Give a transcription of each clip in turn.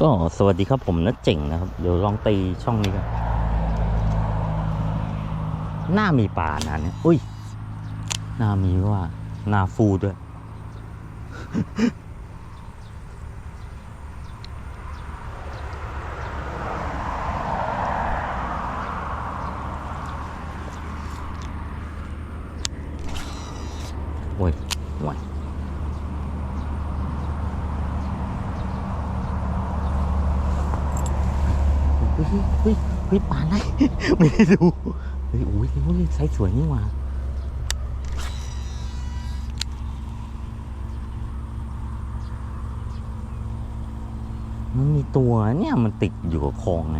ก็สวัสดีครับผมนะเจ๋งนะครับ เดี๋ยวลองตีช่องนี้กันหน้ามีป่านะเนี่ยอุ้ยหน้ามีว่าหน้าฟูด้วย โอ้ยห่วย เฮ้ยเฮ้ยเฮ้ยปลาอะไรไม่ได้ดูเฮ้ยอุ้ยเฮ้ยไซส์สวยนี่หว่ามันมีตัวเนี่ยมันติดอยู่กับคลองไง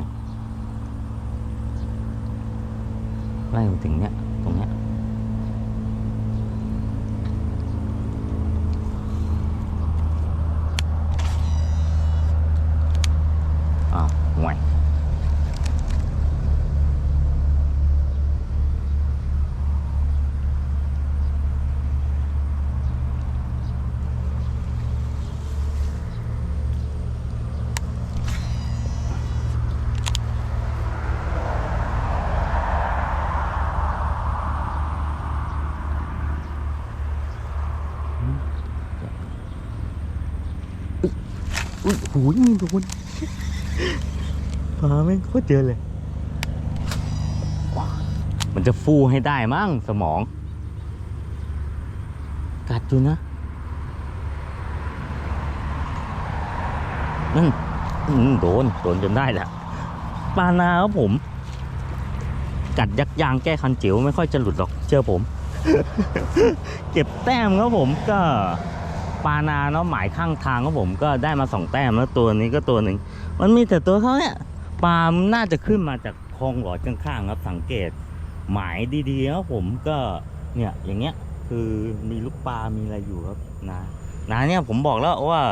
ไล่มาถึงเนี้ยตรงเนี้ย อ้าวห่วย อุ้ยหูยมีโดนปลาแม่งโคตรเยอเลย มันจะฟูให้ได้มั้งสมอง กัดอยู่นะ นั่นโดน โดนจนได้แหละปลานาครับผม กัดยักยางแก้คันจิ๋วไม่ค่อยจะหลุดหรอก เชื่อผม เก็บแต้มครับผมก็ ปลานาเนาะหมายข้างทางครับผมก็ได้มาสองแต้มแล้วตัวนี้ก็ตัวหนึ่งมันมีแต่ตัวเขาเนี่ยปลามันน่าจะขึ้นมาจากคลองหลอดข้างๆครับสังเกต หมายดีๆครับผมก็เนี่ยอย่างเงี้ยคือมีลูกปลา มีอะไรอยู่ครับนะนะเนี่ยผมบอกแล้วว่า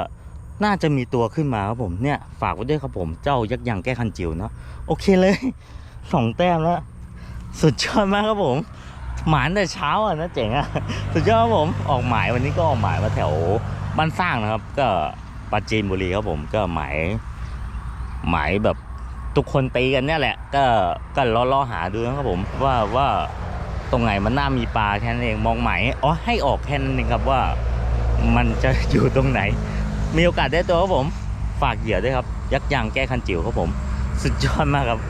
น่าจะมีตัวขึ้นมาครับผมเนี่ยฝากไว้ด้วยครับผมเจ้ายักษ์ยังแก้คันจิ๋วเนาะโอเคเลยสองแต้มแล้ว สุดยอดมากครับผม หมายแต่เช้าอะนะเจ๋งอะสุดยอดครับผมออกหมายวันนี้ก็ออกหมายมาแถวบ้านสร้างนะครับ ก็ปราจีนบุรีครับผมก็หมายหมายแบบทุกคนตีกันเนี่ยแหละ ก็ก็ล้อล้อหาดูนะครับผมว่าว่าตรงไหนมันน่ามีปลาแค่นั้นเองมองหมายอ๋อให้ออกแค่นั้นเองครับว่ามันจะอยู่ตรงไหน มีโอกาสได้ตัวครับผม ฝากเหยื่อด้วยครับ ยักษ์ยางแก้คันจิ๋วครับผม สุดยอดมากครับ